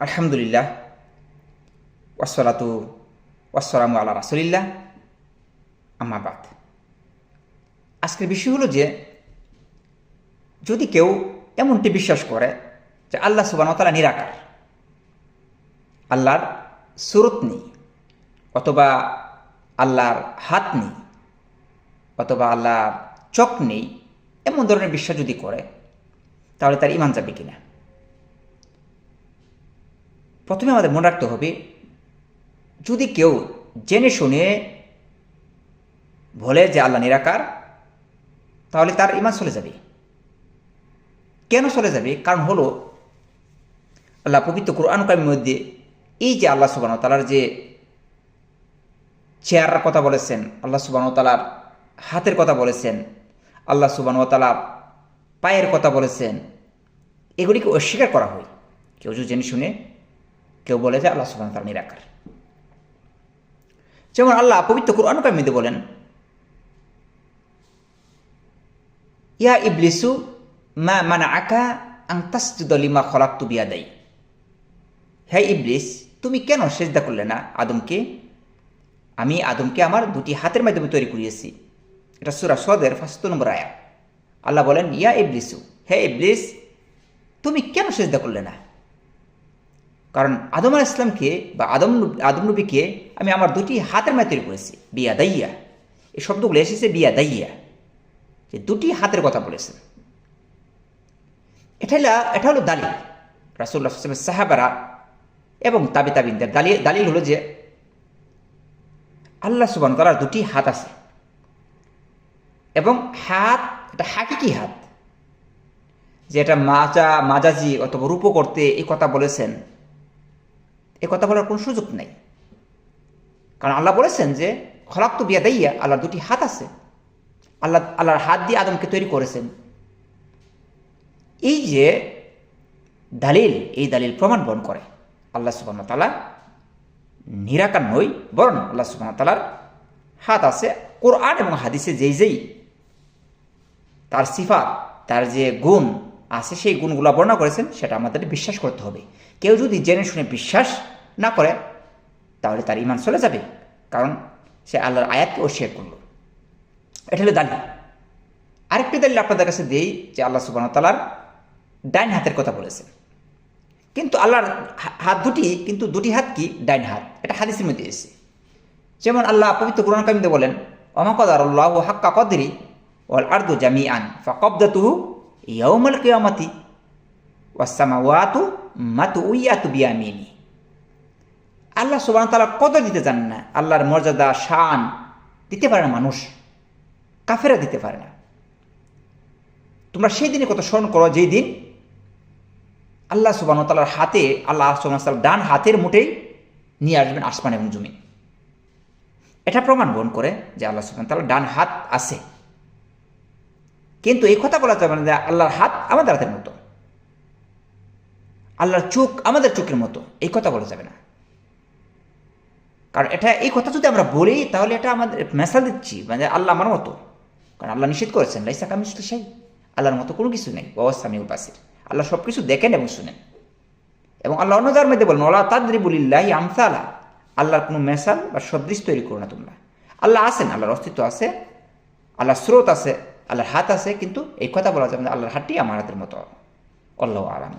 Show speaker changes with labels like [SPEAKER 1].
[SPEAKER 1] আলহামদুলিল্লাহ ওয়াসলাতু ওয়াসালামু আল্লাহ রাসুলিল্লাহ। আমাবাদ আজকের বিষয় হলো যে, যদি কেউ এমনটি বিশ্বাস করে যে আল্লাহ সুবানতালা নিরাকার, আল্লাহর সুরত নেই, অথবা আল্লাহর হাত নেই, অথবা আল্লাহর চোখ নেই, এমন ধরনের বিশ্বাস যদি করে, তাহলে তার ইমান যাবে কিনা? প্রথমে আমাদের মনে রাখতে হবে, যদি কেউ জেনে শুনে বলে যে আল্লাহ নিরাকার, তাহলে তার ইমান চলে যাবে। কেন চলে যাবে? কারণ হলো, আল্লাহ পবিত্র কোরআন কামির মধ্যে এই যে আল্লাহ সুবান তালার যে চেয়ারার কথা বলেছেন, আল্লাহ সুবান তালার হাতের কথা বলেছেন, আল্লাহ সুবান তালার পায়ের কথা বলেছেন, এগুলিকে অস্বীকার করা হয়। কেউ যদি জেনে শুনে কেউ বলে যে আল্লাহ সুবান তালা নিরাকার। যেমন আল্লাহ পবিত্র কোরআন কামিতে বলেন, ইয়া ইবলিসু মা মানা আকা আং তাসজুদলিমা খলাক্তু বিয়াদাই। হে ইবলিস, তুমি কেন সেজদা করলে না আদমকে? আমি আদমকে আমার দুটি হাতের মাধ্যমে তৈরি করিয়েছি। এটা সুরা সদের ফার্স্ট নম্বর আয়া আল্লাহ বলেন, ইয়া ইবলিসু, হে ইবলিস, তুমি কেন সেজদা করলে না? কারণ আদম আল ইসলামকে বা আদম আদম নবীকে আমি আমার দুটি হাতের মাধ্যমে তৈরি করেছি বিয়া দাইয়া এই শব্দগুলো এসেছে বিয়া দাইয়া যে দুটি হাতের কথা বলেছেন এটা এটা হলো দালিল। রাসুল্লাহ সাহাবারা এবং তাবি তাবিনদের দালিল দালিল হলো যে আল্লাহ সুবান তালার দুটি হাত আছে এবং হাত, এটা হাকিকি হাত, যে এটা মাজা, মাজাজি অথবা রূপ করতে এই কথা বলেছেন। এ কথা বলার কোনো সুযোগ নেই। কারণ আল্লাহ বলেছেন যে খলাক তো বিয়া দাইয়া আল্লাহর দুটি হাত আছে। আল্লাহ, আল্লাহর হাত দিয়ে আদমকে তৈরি করেছেন। এই যে দালিল, এই দালিল প্রমাণ বহন করে। আল্লাহ সুবান তালা নিরাকার নই, বরং আল্লাহ সুবান তালার হাত আছে। কোরআন এবং হাদিসে যেই যেই তার সিফাত, তার যে গুণ আছে, সেই গুণগুলো বর্ণনা করেছেন, সেটা আমাদের বিশ্বাস করতে হবে। কেউ যদি জেনে শুনে বিশ্বাস না করে, তাহলে তার ইমান চলে যাবে, কারণ সে আল্লাহর আয়াতকে অস্বীকার করল। এটা হলো দালিল। আরেকটি দালিল আপনাদের কাছে দেই, যে আল্লাহ সুবান তালার ডাইন হাতের কথা বলেছেন। কিন্তু আল্লাহর হাত দুটি, কিন্তু দুটি হাত কি? ডাইন হাত। এটা হাদিসের মধ্যে এসেছে। যেমন আল্লাহ পবিত্র কোরআন কামিতে বলেন অমাকদার আল্লাহ হাক্কা কদরি ওয়াল আর্দু জামি আন ফাকবদাতুহু ইয়াউমাল কিয়ামাতি ওয়াসামাওয়াতু মাতু উইয়াতু আল্লাহ সুবহান তাআলা কদর দিতে জানেন না? আল্লাহর মর্যাদা, শান দিতে পারে না মানুষ। কাফেরা দিতে পারে না। তোমরা সেই দিনে কত স্মরণ করো যেই দিন আল্লাহ সুবান তালার হাতে, আল্লাহ সুবান ডান হাতের মুঠেই নিয়ে আসবেন আসমান এবং জমিন। এটা প্রমাণ বহন করে যে আল্লাহ সুবান তালার ডান হাত আছে। কিন্তু এই কথা বলা যাবে না যে আল্লাহর হাত আমাদের হাতের মতো। আল্লাহর চোখ আমাদের চোখের মতো। এই কথা বলা যাবে না। কারণ এটা, এই কথা যদি আমরা বলি, তাহলে এটা আমাদের মেসাল দিচ্ছি মানে আল্লাহ আমার মতো। কারণ আল্লাহ নিষেধ করেছেন, লাইসা কামিস্ট সাই আল্লাহর মতো কোনো কিছু নেই বাবা সামিউল বাসির। আল্লাহ সব কিছু দেখেন এবং শুনেন। এবং আল্লাহ অন্য মধ্যে বলেন ওলা বলিল্লাহি আমসালা। আল্লাহর কোনো মেসাল বা সদৃশ তৈরি করো না তোমরা। আল্লাহ আছেন, আল্লাহর অস্তিত্ব আছে, আল্লাহর স্রোত আছে। আল্লাহর হাত আছে, কিন্তু এই কথা বলা যাবে না, আল্লাহর হাতটি আমার হাতের মতো। আল্লাহ আরাম